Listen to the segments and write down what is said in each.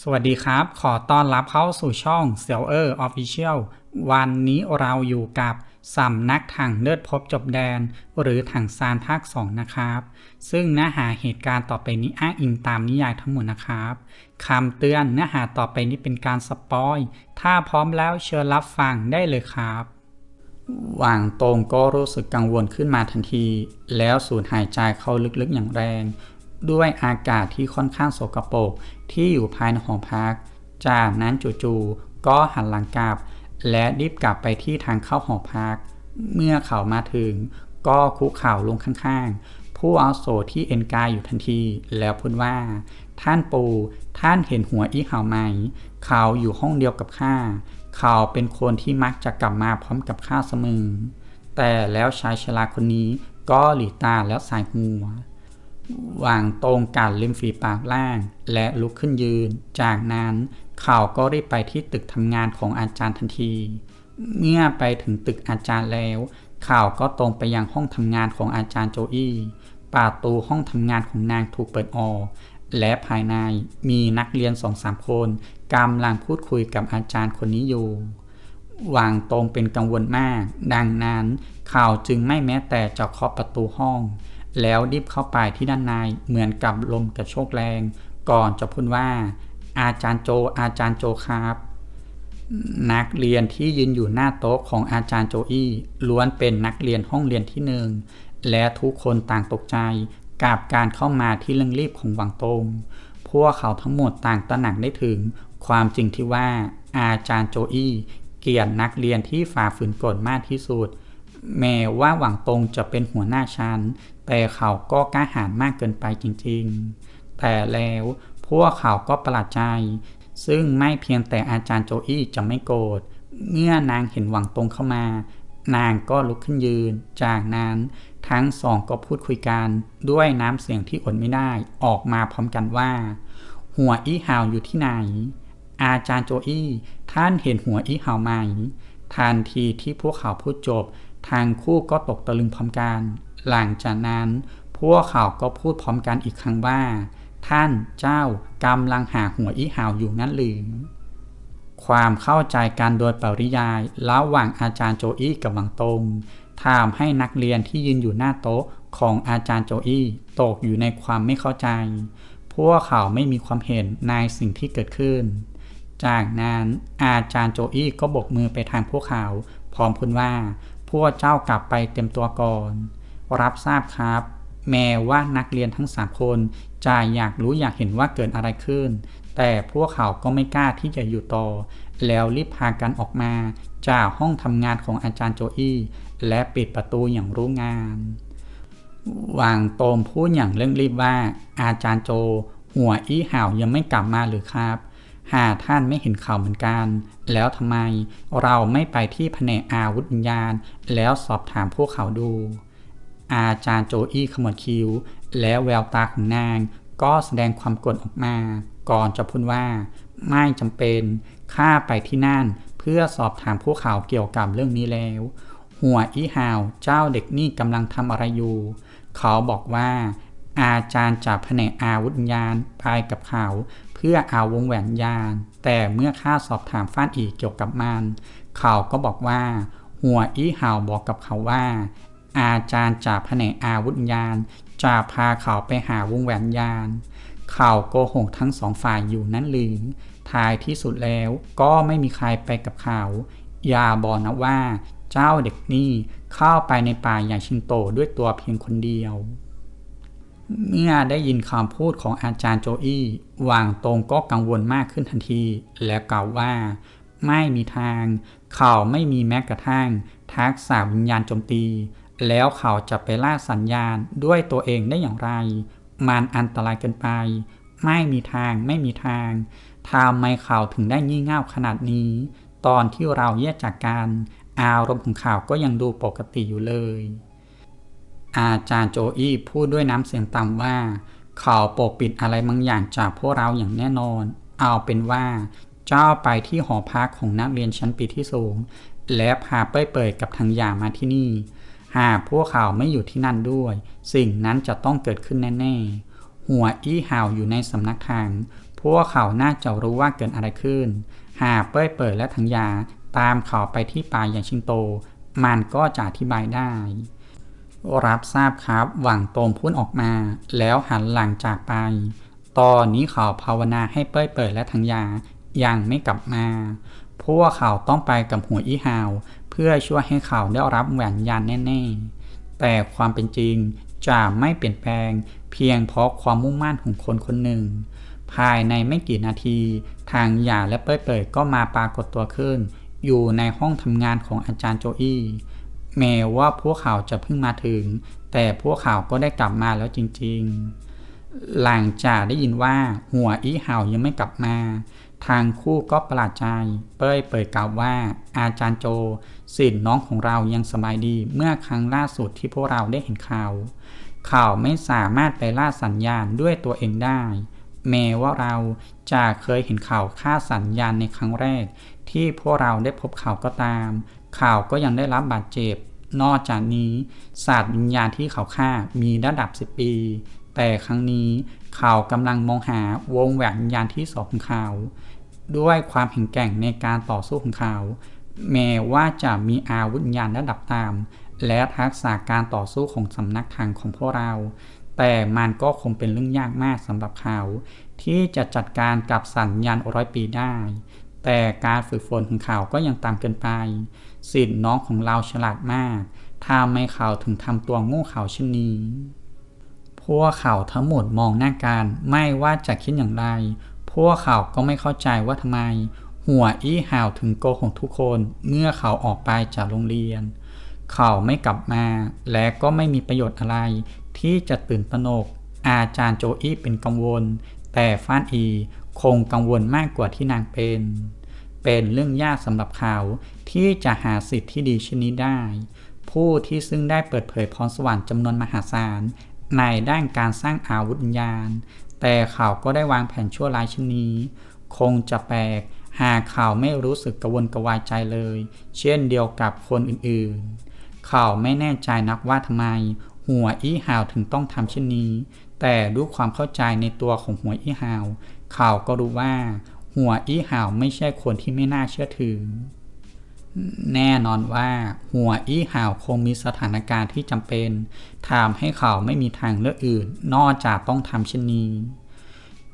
สวัสดีครับ ขอต้อนรับเข้าสู่ช่องเซียวเออร์ออฟฟิเชียลวันนี้เราอยู่กับสำนักถังเลิศพบจบแดน หรือถังซานภาค 2 นะครับ ซึ่งเนื้อหาเหตุการณ์ต่อไปนี้อ้างอิงตามนิยายทั้งหมดนะครับคำเตือนเนื้อหาต่อไปนี้เป็นการสปอย ถ้าพร้อมแล้วเชิญรับฟังได้เลยครับหว่างตรงก็รู้สึกกังวลขึ้นมาทันที แล้วสูดหายใจเข้าลึกๆอย่างแรง ด้วยอากาศที่ค่อนข้างโสกโปรกที่อยู่ภายในหอพัก จากนั้นจู่ๆก็หันหลังกลับ และรีบกลับไปที่ทางเข้าหอพัก เมื่อเขามาถึง ก็คุกเข่าลงข้างๆ ผู้อาวุโสที่เอ็นกายอยู่ทันที แล้วพูดว่า ท่านปู่ท่านเห็นหัวอีเหาไหม เขาอยู่ห้องเดียวกับข้าเขาเป็นคนที่มักจะกลับมาพร้อมกับข้าเสมอแต่แล้วชายชราคนนี้ก็หลีตาแล้วสายหัว วางตรงกัดริมฝีปากล่าง และลุกขึ้นยืน จากนั้นเขาก็รีบไปที่ตึกทำงานของอาจารย์ทันที เมื่อไปถึงตึกอาจารย์แล้วเขาก็ตรงไปยังห้องทำงานของอาจารย์โจอี้ประตูห้องทำงานของนางถูกเปิดออก และภายในมีนักเรียนสองสามคนกำลังพูดคุยกับอาจารย์คนนี้อยู่ วางตรงเป็นกังวลมาก ดังนั้นข่าวจึงไม่แม้แต่จะเคาะประตูห้อง แล้วรีบเข้าไปที่ด้านในเหมือนกับลมกระโชกแรง ก่อนจะพูดว่า อาจารย์โจ อาจารย์โจครับ นักเรียนที่ยืนอยู่หน้าโต๊ะของอาจารย์โจอี้ล้วนเป็นนักเรียนห้องเรียนที่หนึ่งและทุกคนต่างตกใจกับการเข้ามาที่เร่งรีบของหวังตงพวกเขาทั้งหมดต่างตระหนักได้ถึง ความจริงที่ว่าอาจารย์โจอี้เกลียดนักเรียนที่ฝ่าฝืนกฎมากที่สุด แม้ว่าหวังตงจะเป็นหัวหน้าชั้น แต่เขาก็กล้าหาญมากเกินไปจริงๆ แต่แล้วพวกเขาก็ประหลาดใจ ซึ่งไม่เพียงแต่อาจารย์โจอี้จะไม่โกรธ เมื่อนางเห็นหวังตงเข้ามา นางก็ลุกขึ้นยืน จากนั้นทั้งสองก็พูดคุยกันด้วยน้ำเสียงที่อดไม่ได้ออกมาพร้อมกันว่า หัวอี้หาวอยู่ที่ไหน อาจารย์โจอี้ท่านเห็นหัวอี้หาวไหมทันทีที่พวกเขาพูดจบ ทางคู่ก็ตกตะลึงพร้อมกัน หลังจากนั้น พวกเขาก็พูดพร้อมกันอีกครั้งว่า ท่านเจ้ากำลังหาหัวอี้หาวอยู่นั่นหรือความเข้าใจกันโดยปริยายระหว่างอาจารย์โจอี้กับหวังตงทำให้นักเรียนที่ยืนอยู่หน้าโต๊ะของอาจารย์โจอี้ตกอยู่ในความไม่เข้าใจ พวกเขาไม่มีความเห็นในสิ่งที่เกิดขึ้น จากนั้นอาจารย์โจอี้ก็บกมือไปทางพวกเขา พร้อมพูดว่า พวกเจ้ากลับไปเต็มตัวก่อน รับทราบครับ แม้ว่านักเรียนทั้งสามคนจะอยากรู้อยากเห็นว่าเกิดอะไรขึ้น แต่พวกเขาก็ไม่กล้าที่จะอยู่ต่อ แล้วรีบพากันออกมาจากห้องทำงานของอาจารย์โจอี้และปิดประตูอย่างรู้งานวางโตมพูดอย่างเร่งรีบว่าอาจารย์โจ หัวอี้ห่าวยังไม่กลับมาหรือครับ หากท่านไม่เห็นข่าวเหมือนกัน แล้วทำไมเราไม่ไปที่แผนกอาวุธวิญญาณ แล้วสอบถามพวกเขาดู อาจารย์โจอี้ขมวดคิ้ว แล้วแววตาของนาง ก็แสดงความกดออกมา ก่อนจะพูดว่า ไม่จำเป็น ข้าไปที่นั่น เพื่อสอบถามพวกเขาเกี่ยวกับเรื่องนี้แล้ว หัวอีหาวเจ้าเด็กนี่กำลังทำอะไรอยู่ เขาบอกว่าอาจารย์จากแผนกอาวุธวิญญาณไปกับเขา พื่อเอาวงแหวนยาน แต่เมื่อข้าสอบถามฟ้านอีกเกี่ยวกับมัน เขาก็บอกว่า หัวอีหาวบอกกับเขาว่า อาจารย์จากแผนกอาวุธวิญญาณจะพาเขาไปหาวงแหวนยาน เขาโกหกทั้งสองฝ่ายอยู่นั้นหรือท้ายที่สุดแล้วก็ไม่มีใครไปกับเขา อย่าบอกนะว่า เจ้าเด็กนี่เข้าไปในป่าอย่างชินโตด้วยตัวเพียงคนเดียว มื่อได้ยินคำพูดของอาจารย์โจอี้วางตรงก็กังวลมากขึ้นทันที และกล่าวว่า ไม่มีทาง เขาไม่มีแม้กระทั่ง ทักษะวิญญาณโจมตี แล้วเขาจะไปล่าสัญญาณด้วยตัวเองได้อย่างไร มันอันตรายเกินไป ไม่มีทางไม่มีทางทำไมเขาถึงได้งี่เง่าขนาดนี้ ตอนที่เราแยกจากกัน อารมณ์ของเขาก็ยังดูปกติอยู่เลย อาจารย์โจอี้พูดด้วยน้ำเสียงต่ำว่า เขาปกปิดอะไรบางอย่างจากพวกเราอย่างแน่นอน เอาเป็นว่า เจ้าไปที่หอพักของนักเรียนชั้นปีที่สูง และพาเป้ยเปิดกับทางยามาที่นี่ หากพวกเขาไม่อยู่ที่นั่นด้วย สิ่งนั้นจะต้องเกิดขึ้นแน่ๆ หัวอี้ห่าวอยู่ในสำนักทาง พวกเขาน่าจะรู้ว่าเกิดอะไรขึ้น หากเป้ยเปิดและทังยาตามเขาไปที่ป่าอย่างชิงโต มันก็จะอธิบายได้ รับทราบครับหวังโตมพูดออกมา แล้วหันหลังจากไป ตอนนี้เขาภาวนาให้เป้ยเปิดและทังยายังไม่กลับมา พวกเขาต้องไปกับหัวอีหาว เพื่อช่วยให้เขาได้รับแหวนยานแน่ ๆ แต่ความเป็นจริงจะไม่เปลี่ยนแปลง เพียงเพราะความมุ่งมั่นของคนคนหนึ่ง ภายในไม่กี่นาที ทางหยาและเป้ยเปิดก็มาปรากฏตัวขึ้น อยู่ในห้องทำงานของอาจารย์โจอี้ แม้ว่าพวกเขาจะเพิ่งมาถึง แต่พวกเขาก็ได้กลับมาแล้วจริงๆ หลังจากได้ยินว่าหัวอีเห่ายังไม่กลับมา ทางคู่ก็ประหลาดใจ เป้ยเปิดกล่าวว่า อาจารย์โจสิทธิ์น้องของเรายังสบายดีเมื่อครั้งล่าสุดที่พวกเราได้เห็นข่าวข่าไม่สามารถไปล่าสัญญาณด้วยตัวเองได้ แม้ว่าเราจะเคยเห็นข่าวค่าสัญญาณในครั้งแรก ที่พวกเราได้พบข่าวก็ตาม ข่าวก็ยังได้รับบาดเจ็บ นอกจากนี้ศาสตร์วิญญาณที่เขาฆ่ามีระดับ 10 ปี แต่ครั้งนี้เขากำลังมองหาวงแหวนวิญญาณที่สองของเขาด้วยความแข็งแกร่งในการต่อสู้ของเขา แม้ว่าจะมีอาวุธวิญญาณระดับตาม และทักษะการต่อสู้ของสำนักทางของพวกเรา แต่มันก็คงเป็นเรื่องยากมากสำหรับเขา ที่จะจัดการกับสัญญาณร้อยปีได้ แต่การฝึกฝนของเขาก็ยังตามเกินไป สิทธิ์น้องของเราฉลาดมากทำให้เขาถึงทำตัวโง่เขาเช่นนี้ พวกเขาทั้งหมดมองหน้ากันไม่ว่าจะคิดอย่างไร พวกเขาก็ไม่เข้าใจว่าทำไม หัวอี้ห่าวถึงโกหกทุกคนเมื่อเขาออกไปจากโรงเรียน เขาไม่กลับมา และก็ไม่มีประโยชน์อะไร ที่จะตื่นตระหนก อาจารย์โจอี้เป็นกังวล แต่ฟานอีคงกังวลมากกว่าที่นางเป็น เป็นเรื่องยากสำหรับเขาที่จะหาสิทธิ์ที่ดีชนนี้ได้ ผู้ที่ซึ่งได้เปิดเผยพรสวรรค์จำนวนมหาศาลในด้านการสร้างอาวุธวิญญาณแต่เขาก็ได้วางแผนชั่วร้ายชนี้คงจะแปลก หากเขาไม่รู้สึกกระวนกระวายใจเลย เช่นเดียวกับคนอื่นๆ เขาไม่แน่ใจนักว่าทำไม หัวอี้หาวถึงต้องทำเช่นนี้ แต่ด้วยความเข้าใจในตัวของหัวอี้หาว เขาก็รู้ว่า หัวอี้หาวไม่ใช่คนที่ไม่น่าเชื่อถือ แน่นอนว่าหัวอี้ห่าวคงมีสถานการณ์ที่จำเป็นทำให้เขาไม่มีทางเลือกอื่น นอกจากต้องทำเช่นนี้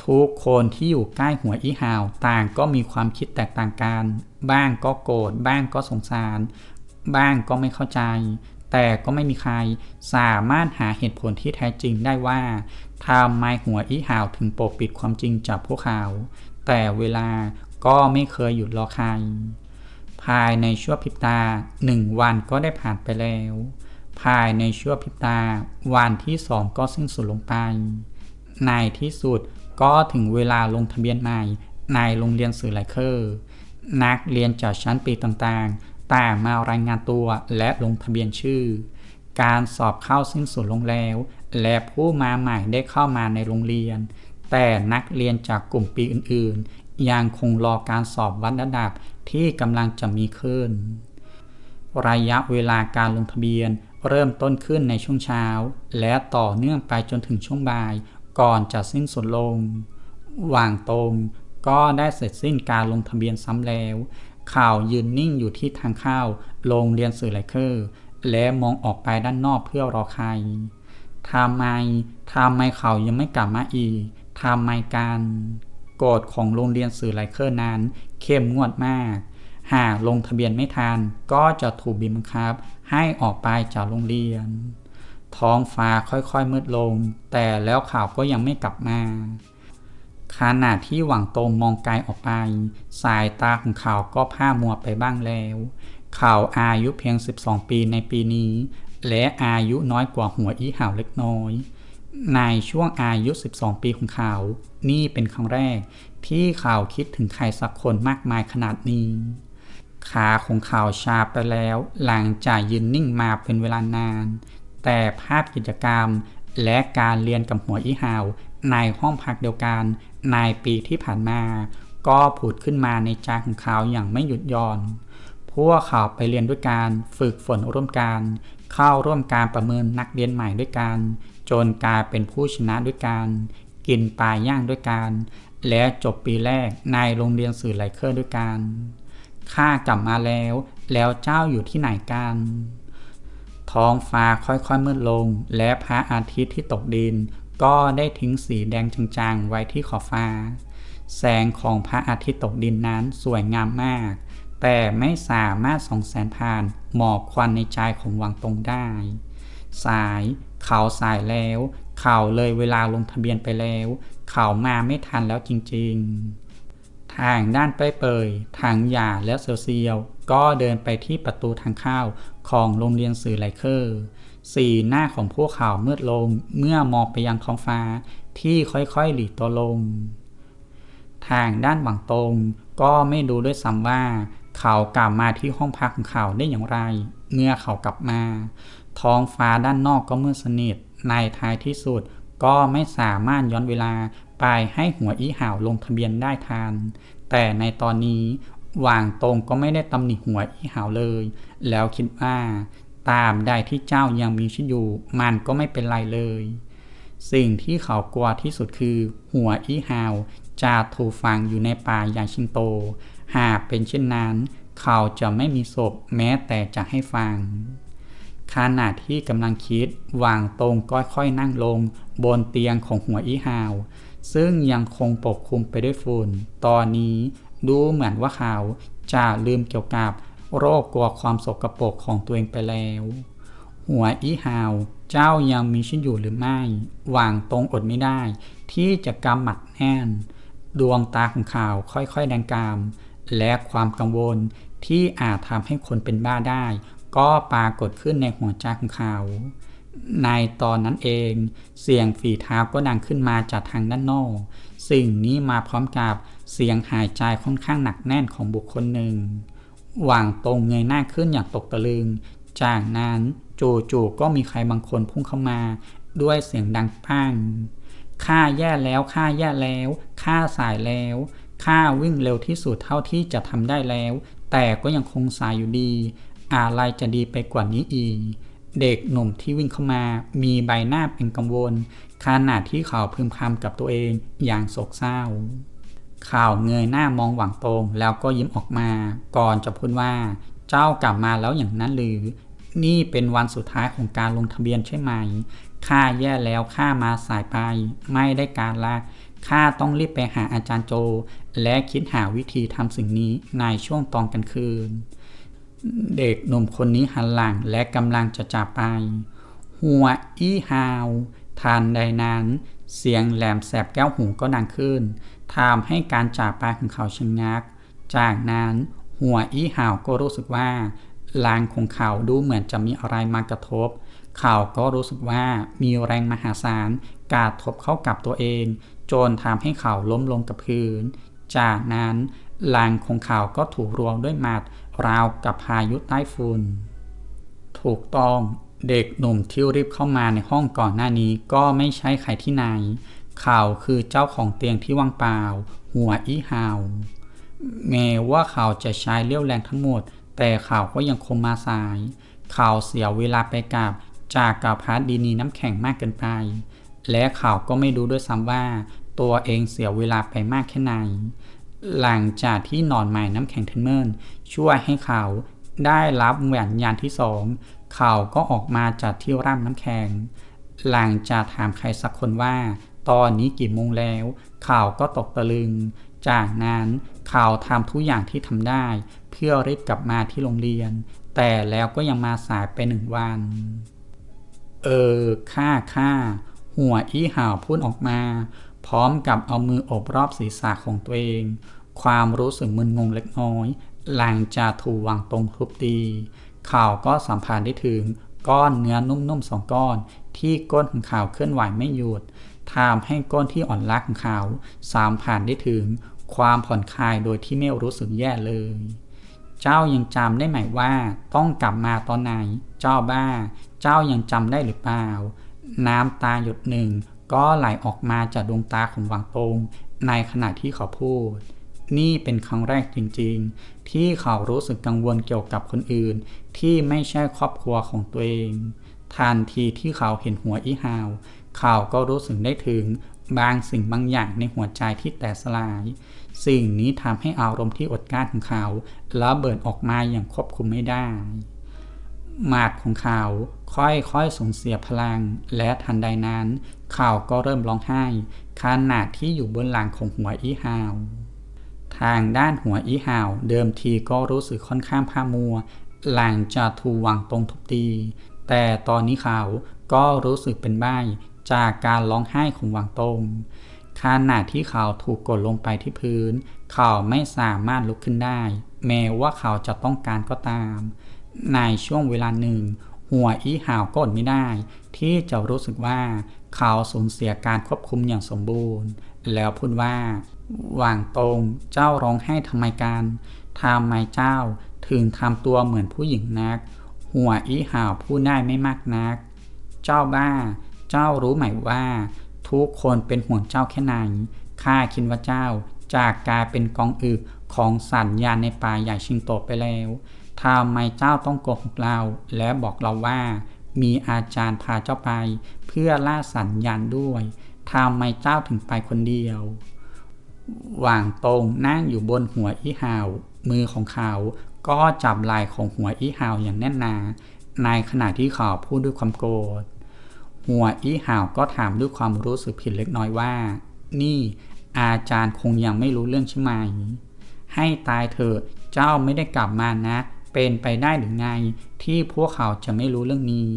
ทุกคนที่อยู่ใกล้หัวอี้ห่าวต่างก็มีความคิดแตกต่างกัน บ้างก็โกรธบ้างก็สงสาร บ้างก็ไม่เข้าใจ แต่ก็ไม่มีใครสามารถหาเหตุผลที่แท้จริงได้ว่าทำไมหัวอี้ห่าวถึงปกปิดความจริงจากพวกเขา แต่เวลาก็ไม่เคยหยุดรอใคร ภายในชั่วพริบตาหนึ่งวันก็ได้ผ่านไปแล้ว ภายในชั่วพริบตา วันที่สองก็สิ้นสุดลงไป ในที่สุดก็ถึงเวลาลงทะเบียนใหม่ ในโรงเรียนสื่อไลเคอร์นักเรียนจากชั้นปีต่างๆ ต่างมารายงานตัวและลงทะเบียนชื่อ การสอบเข้าสิ้นสุดลงแล้ว และผู้มาใหม่ได้เข้ามาในโรงเรียน แต่นักเรียนจากกลุ่มปีอื่นๆ ยังคงรอการสอบวัดระดับที่กำลังจะมีขึ้น ระยะเวลาการลงทะเบียนเริ่มต้นขึ้นในช่วงเช้า และต่อเนื่องไปจนถึงช่วงบ่ายก่อนจะสิ้นสุดลงหว่างตรงก็ได้เสร็จสิ้นการลงทะเบียนซ้ำแล้ว ข่าวยืนนิ่งอยู่ที่ทางเข้าโรงเรียนสื่อไลเคอร์และมองออกไปด้านนอกเพื่อรอใครทำไมทำไมเขายังไม่กลับมาอีก ทำไมการกฎของโรงเรียนสื่อไลเคอร์นั้น เข้มงวดมาก หากลงทะเบียนไม่ทันก็จะถูกบีบบังคับ ให้ออกไปจากโรงเรียน ท้องฟ้าค่อยๆมืดลง แต่แล้วข่าวก็ยังไม่กลับมาขณะที่หวังตรงมองไกลออกไป สายตาของเขาก็ผ้ามัวไปบ้างแล้ว เขาอายุเพียง 12 ปีในปีนี้ และอายุน้อยกว่าหัวอีห่าวเล็กน้อย ในช่วงอายุ 12 ปีของเขา นี่เป็นครั้งแรกที่เขาคิดถึงใครสักคนมากมายขนาดนี้ ขาของเขาชาไปแล้ว หลังจากยืนนิ่งมาเป็นเวลานาน แต่ภาพกิจกรรมและการเรียนกับหัวอีหาวในห้องพักเดียวกันในปีที่ผ่านมา ก็ผุดขึ้นมาในใจของเขาอย่างไม่หยุดหย่อน พวกเขาไปเรียนด้วยการฝึกฝนร่วมกัน เข้าร่วมการประเมินนักเรียนใหม่ด้วยกัน จนกลายเป็นผู้ชนะด้วยกันกินปลาย่างด้วยกัน และจบปีแรกในโรงเรียนสื่อไลเคอร์ด้วยกัน ข้ากลับมาแล้ว แล้วเจ้าอยู่ที่ไหนกัน ท้องฟ้าค่อยๆมืดลง และพระอาทิตย์ที่ตกดิน ก็ได้ทิ้งสีแดงจางๆ ไว้ที่ขอบฟ้า แสงของพระอาทิตย์ตกดินนั้นสวยงามมาก แต่ไม่สามารถส่องแสงผ่านหมอกควันในใจของวังตรงได้ สาย เขาสายแล้ว เขาเลยเวลาลงทะเบียนไปแล้ว เขามาไม่ทันแล้วจริงๆ ทางด้านเป้เปยทางหยาและเซียวเซียว ก็เดินไปที่ประตูทางเข้าของโรงเรียนสื่อไลเคอร์ สีหน้าของพวกเขามืดลงเมื่อมองไปยังท้องฟ้าที่ค่อยๆหลีตัวลง ทางด้านหวังตรงก็ไม่ดูด้วยซ้ำว่า เขากลับมาที่ห้องพักของเขาได้อย่างไร เมื่อเขากลับมา ท้องฟ้าด้านนอกก็มืดสนิท ในท้ายที่สุดก็ไม่สามารถย้อนเวลาไปให้หัวอีห่าวลงทะเบียนได้ทัน แต่ในตอนนี้หว่างตรงก็ไม่ได้ตำหนิหัวอีห่าวเลย แล้วคิดว่า ตามใดที่เจ้ายังมีชีวิตอยู่ มันก็ไม่เป็นไรเลย สิ่งที่เขากลัวที่สุดคือ หัวอีห่าวจะถูกฝังอยู่ในป่าอย่างชิงโต หากเป็นเช่นนั้น เขาจะไม่มีศพแม้แต่จะให้ฟัง ขณะที่กำลังคิดวางตรงก็ค่อยนั่งลง บนเตียงของหัวอีหาว ซึ่งยังคงปกคลุมไปด้วยฝุ่น ตอนนี้ดูเหมือนว่าเขาจะลืมเกี่ยวกับโรคกลัวความสกปรกของตัวเองไปแล้ว หัวอีหาว เจ้ายังมีชีวิตอยู่หรือไม่ วางตรงอดไม่ได้ ที่จะกำหมัดแน่น ดวงตาของข่าวค่อยๆแดงกาม และความกังวล ที่อาจทำให้คนเป็นบ้าได้ ก็ปรากฏขึ้นในหัวใจของเขา ในตอนนั้นเอง เสียงฝีเท้าก็ดังขึ้นมาจากทางด้านนอก สิ่งนี้มาพร้อมกับเสียงหายใจค่อนข้างหนักแน่นของบุคคลหนึ่งวางตรงเงยหน้าขึ้นอย่างตกตะลึง จากนั้นจู่ๆก็มีใครบางคนพุ่งเข้ามา ด้วยเสียงดังปังข้าแย่แล้วข้าแย่แล้วข้าสายแล้วข้าวิ่งเร็วที่สุดเท่าที่จะทำได้แล้ว แต่ก็ยังคงสายอยู่ดี อะไรจะดีไปกว่านี้อีก เด็กหนุ่มที่วิ่งเข้ามา มีใบหน้าเป็นกังวลขณะที่เขาพึมพำกับตัวเองอย่างโศกเศร้า ข่าวเงยหน้ามองหวังตรงแล้วก็ยิ้มออกมา ก่อนจะพูดว่า เจ้ากลับมาแล้วอย่างนั้นหรือ นี่เป็นวันสุดท้ายของการลงทะเบียนใช่ไหมข้าแย่แล้วข้ามาสายไป ไม่ได้การละ ข้าต้องรีบไปหาอาจารย์โจ และคิดหาวิธีทำสิ่งนี้ในช่วงตอนกลางคืน เด็กหนุ่มคนนี้หันหลังและกำลังจะจากไป หัวอี้ฮาวทันใดนั้น เสียงแหลมแสบแก้วหูก็ดังขึ้นทำให้การจากไปของเขาชะงัก จากนั้นหัวอี้ห่าวก็รู้สึกว่าลางของเขาดูเหมือนจะมีอะไรมากระทบ เขาก็รู้สึกว่ามีแรงมหาศาลกาดทบเข้ากับตัวเอง จนทำให้เขาล้มลงกับพื้น จากนั้นลางของเขาก็ถูกรวมด้วยหมัดราวกับพายุใต้ฝุ่น ถูกต้องเด็กหนุ่มที่รีบเข้ามาในห้องก่อนหน้านี้ก็ไม่ใช่ใครที่ไหน เขาคือเจ้าของเตียงที่ว่างเปล่า หัวอีหาวแม้ว่าเขาจะใช้เลี้ยวแรงทั้งหมด แต่เขาก็ยังคงมาสาย เขาเสียเวลาไปกับจากกับพาร์ดีนีน้ำแข็งมากเกินไป และเขาก็ไม่รู้ด้วยซ้ำว่า ตัวเองเสียเวลาไปมากแค่ไหน หลังจากที่นอนใหม่น้ำแข็งเทนเมิลช่วยให้เขาได้รับแหวนยานที่สองเขาก็ออกมาจากที่ร่ำน้ำแข็ง หลังจากถามใครสักคนว่า ตอนนี้กี่โมงแล้ว เขาก็ตกตะลึง จากนั้นเขาทำทุกอย่างที่ทำได้ เพื่อรีบกลับมาที่โรงเรียน แต่แล้วก็ยังมาสายไปหนึ่งวัน เออข้าข้า หัวอี้ห่าวพูดออกมา พร้อมกับเอามืออบรอบศีรษะของตัวเอง ความรู้สึกมึนงงเล็กน้อย หลังจากถูกวางตรงทุบตีข่าวก็สัมผัสได้ถึงก้อนเนื้อนุ่มๆสองก้อน ที่ก้นของข่าวเคลื่อนไหวไม่หยุดทำให้ก้นที่อ่อนล้าของข่าวสามผ่านได้ถึงความผ่อนคลายโดยที่ไม่รู้สึกแย่เลย เจ้ายังจำได้ไหมว่าต้องกลับมาตอนไหน เจ้าบ้า เจ้ายังจำได้หรือเปล่า น้ำตาหยดหนึ่ง ก็ไหลออกมาจากดวงตาของวังตงในขณะที่เขาพูด นี่เป็นครั้งแรกจริงๆ ที่เขารู้สึกกังวลเกี่ยวกับคนอื่น ที่ไม่ใช่ครอบครัวของตัวเองทันทีที่เขาเห็นหัวอีหาวเขาก็รู้สึกได้ถึงบางสิ่งบางอย่างในหัวใจที่แตกสลาย สิ่งนี้ทำให้อารมณ์ที่อดกลั้นของเขาระเบิดออกมาอย่างควบคุมไม่ได้ หมาดของเขาค่อยๆสูญเสียพลัง และทันใดนั้น เขาก็เริ่มร้องไห้ขณะที่อยู่บนหลังของหัวอีฮาว ทางด้านหัวอีฮาวเดิมทีก็รู้สึกค่อนข้างพามัว หลังจากถูกวางตรงทุบตี แต่ตอนนี้เขาก็รู้สึกเป็นบ้าจากการร้องไห้ของวางตรงขณะที่เขาถูกกดลงไปที่พื้น เขาไม่สามารถลุกขึ้นได้ แม้ว่าเขาจะต้องการก็ตาม ในช่วงเวลาหนึ่ง หัวอีหาวก็อดไม่ได้ ที่จะรู้สึกว่าเขาสูญเสียการควบคุมอย่างสมบูรณ์ แล้วพูดว่า หว่างตรงเจ้าร้องไห้ทำไมกันทำไมเจ้าถึงทำตัวเหมือนผู้หญิงนัก หัวอีหาวพูดได้ไม่มากนัก เจ้าบ้า เจ้ารู้ไหมว่า ทุกคนเป็นห่วงเจ้าแค่ไหนข้าคิดว่าเจ้าจากกลายเป็นกองอึของสัญญาณในป่าใหญ่ชิงโตไปแล้ว ทำไมเจ้าต้องโกหกเรา และบอกเราว่า มีอาจารย์พาเจ้าไป เพื่อล่าสัญญาณด้วยทำไมเจ้าถึงไปคนเดียว หว่างตรงนั่งอยู่บนหัวอีหาว มือของเขาก็จับไหล่ของหัวอีหาวอย่างแน่นหนา ในขณะที่เขาพูดด้วยความโกรธ หัวอีหาวก็ถามด้วยความรู้สึกผิดเล็กน้อยว่า นี่อาจารย์คงยังไม่รู้เรื่องใช่ไหม ให้ตายเถอะ เจ้าไม่ได้กลับมานะ เป็นไปได้หรือไง ที่พวกเขาจะไม่รู้เรื่องนี้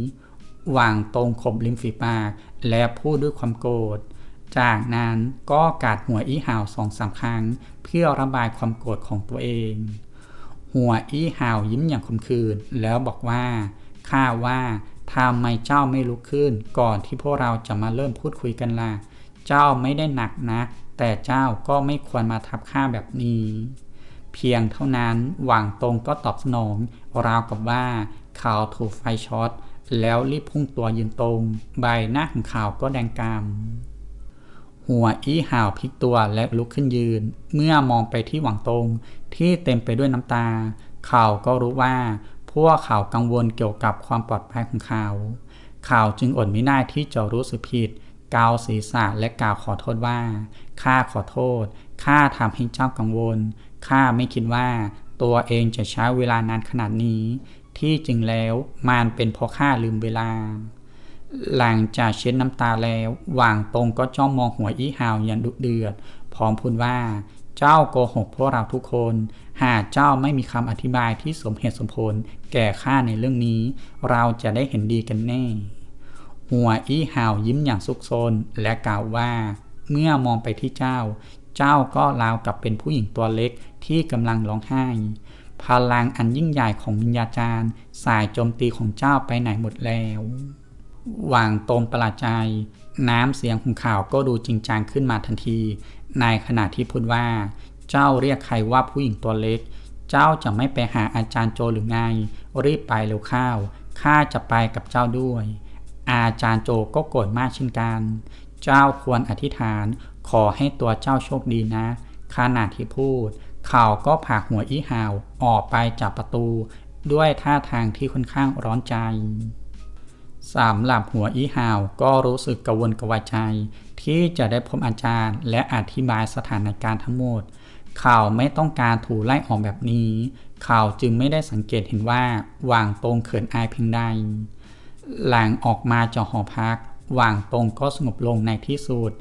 วางตรงขบริมฝีปาก และพูดด้วยความโกรธ จากนั้นก็กาดหัวอีห่าวสองสามครั้ง เพื่อระบายความโกรธของตัวเอง หัวอีห่าวยิ้มอย่างคมคืนแล้วบอกว่าข้าว่าทำไมเจ้าไม่ลุกขึ้น ก่อนที่พวกเราจะมาเริ่มพูดคุยกันล่ะ เจ้าไม่ได้หนักนะ แต่เจ้าก็ไม่ควรมาทับข้าแบบนี้ เพียงเท่านั้นหว่างตรงก็ตอบสนองราวกับว่าเขาถูกไฟช็อตแล้วรีบพุ่งตัวยืนตรง ใบหน้าของเขาก็แดงกำหัวอี้ห่าวพลิกตัวและลุกขึ้นยืน เมื่อมองไปที่หวังตรงที่เต็มไปด้วยน้ำตา เขาก็รู้ว่า พวกเขากังวลเกี่ยวกับความปลอดภัยของเขา เขาจึงอดไม่ได้ที่จะรู้สึกผิดกาวศีรษะและกล่าวขอโทษว่า ข้าขอโทษ ข้าทำให้เจ้ากังวล ข้าไม่คิดว่าตัวเองจะใช้เวลานานขนาดนี้ ที่จริงแล้วมันเป็นเพราะข้าลืมเวลา หลังจากเช็ดน้ำตาแล้ววางตรงก็จ้องมองหัวอีหาวอย่างดุเดือด พร้อมพูดว่าเจ้าโกหกพวกเราทุกคน หากเจ้าไม่มีคำอธิบายที่สมเหตุสมผล แก่ข้าในเรื่องนี้ เราจะได้เห็นดีกันแน่ หัวอี้ห่าวยิ้มอย่างซุกซนและกล่าวว่า เมื่อมองไปที่เจ้า เจ้าก็ราวกับเป็นผู้หญิงตัวเล็ก ที่กำลังร้องไห้ พลังอันยิ่งใหญ่ของวิญญาจารย์ สายโจมตีของเจ้าไปไหนหมดแล้ววางตรงประหลาดใจ น้ำเสียงของข่าวก็ดูจริงจังขึ้นมาทันที ในขณะที่พูดว่า เจ้าเรียกใครว่าผู้หญิงตัวเล็ก เจ้าจะไม่ไปหาอาจารย์โจหรือไง รีบไปเร็วข้าว ข้าจะไปกับเจ้าด้วย อาจารย์โจก็โกรธมากเช่นกัน เจ้าควรอธิษฐาน ขอให้ตัวเจ้าโชคดีนะขณะที่พูด เขาก็ผากหัวอีหาวออกไปจากประตู ด้วยท่าทางที่ค่อนข้างร้อนใจสามหลับหัวอีหาวก็รู้สึกกระวนกวายใจ ที่จะได้พบอาจารย์ และอธิบายสถานการณ์ทั้งหมด เขาไม่ต้องการถูไล่ออกแบบนี้ เขาจึงไม่ได้สังเกตเห็นว่าวางตรงเขินอายเพียงใดหลังออกมาจากหอพักวางตรงก็สงบลงในที่สุด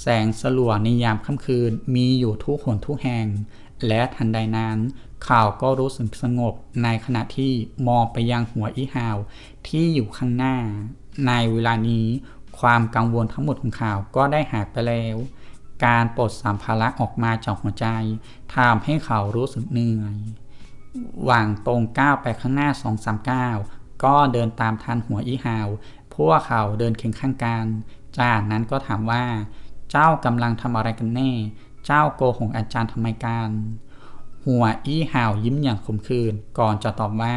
แสงสลัวในยามค่ำคืนมีอยู่ทุกหนทุกแห่ง และทันใดนั้นข่าวก็รู้สึกสงบในขณะที่มองไปยังหัวอีหาว ที่อยู่ข้างหน้า ในเวลานี้ความกังวลทั้งหมดของข่าวก็ได้หายไปแล้ว การปลดสัมภาระออกมาจากหัวใจทำให้เขารู้สึกเหนื่อย หว่างตรงก้าวไปข้างหน้าสองสามก้าวก็เดินตามทันหัวอีหาว พวกเขาเดินเคียงข้างกัน จากนั้นก็ถามว่า เจ้ากำลังทำอะไรกันแน่ เจ้าโกหกอาจารย์ทำไมกัน หัวอี้ห่าวยิ้มอย่างขมขื่นก่อนจะตอบว่า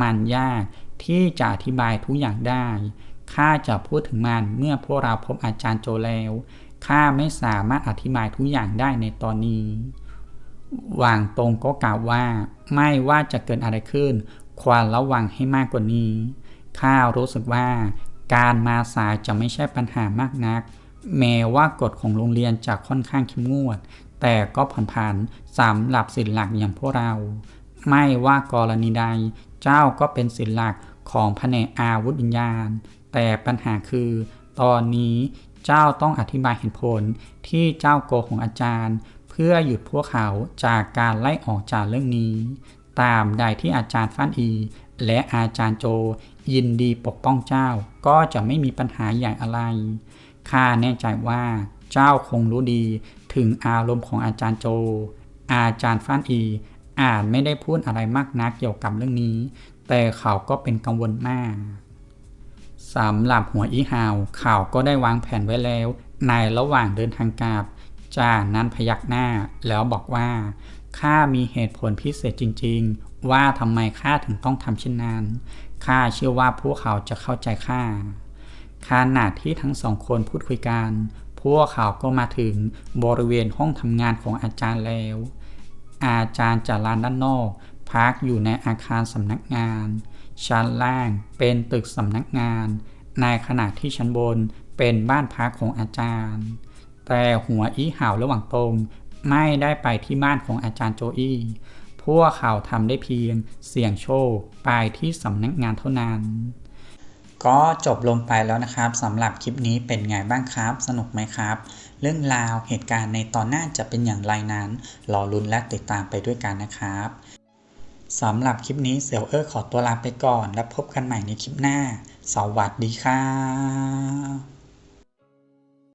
มันยากที่จะอธิบายทุกอย่างได้ ข้าจะพูดถึงมันเมื่อพวกเราพบอาจารย์โจแล้ว ข้าไม่สามารถอธิบายทุกอย่างได้ในตอนนี้ วางตรงก็กล่าวว่า ไม่ว่าจะเกิดอะไรขึ้น ควรระวังให้มากกว่านี้ ข้ารู้สึกว่าการมาสายจะไม่ใช่ปัญหามากนัก แม้ว่ากฎของโรงเรียนจะค่อนข้างเข้มงวด แต่ก็ผ่อนผันสำหรับศิลหลักอย่างพวกเรา ไม่ว่ากรณีใด เจ้าก็เป็นศิลหลักของแผนกอาวุธวิญญาณ แต่ปัญหาคือ ตอนนี้เจ้าต้องอธิบายเหตุผลที่เจ้าโกหกอาจารย์ เพื่อหยุดพวกเขาจากการไล่ออกจากเรื่องนี้ ตามใดที่อาจารย์ฟันอี และอาจารย์โจยินดีปกป้องเจ้าก็จะไม่มีปัญหาใหญ่อะไร ข้าแน่ใจว่าเจ้าคงรู้ดีถึงอารมณ์ของอาจารย์โจ อาจารย์ฟ้านอีอาจไม่ได้พูดอะไรมากนักเกี่ยวกับเรื่องนี้ แต่เขาก็เป็นกังวลมากสำหรับหัวอีหาวเขาก็ได้วางแผนไว้แล้ว ในระหว่างเดินทางกลับจากนั้นพยักหน้าแล้วบอกว่าข้ามีเหตุผลพิเศษจริง ๆ ว่าทำไมข้าถึงต้องทำเช่นนั้นข้าเชื่อว่าพวกเขาจะเข้าใจข้า ขณะที่ทั้งสองคนพูดคุยกัน พวกเขาก็มาถึงบริเวณห้องทำงานของอาจารย์แล้ว อาจารย์จากลานด้านนอกพักอยู่ในอาคารสำนักงาน ชั้นล่างเป็นตึกสำนักงาน ในขณะที่ชั้นบนเป็นบ้านพักของอาจารย์ แต่หัวอีห่าวระหว่างตรงไม่ได้ไปที่บ้านของอาจารย์โจอี้พวกเขาทำได้เพียงเสี่ยงโชคไปที่สำนักงานเท่านั้น ก็จบลงไปแล้วนะครับสำหรับคลิปนี้เป็นไงบ้างครับ สนุกไหมครับ เรื่องราวเหตุการณ์ในตอนหน้าจะเป็นอย่างไรนั้น รอลุ้นและติดตามไปด้วยกันนะครับสำหรับคลิปนี้เซลเออร์ขอตัวลาไปก่อน และพบกันใหม่ในคลิปหน้า สวัสดีครับ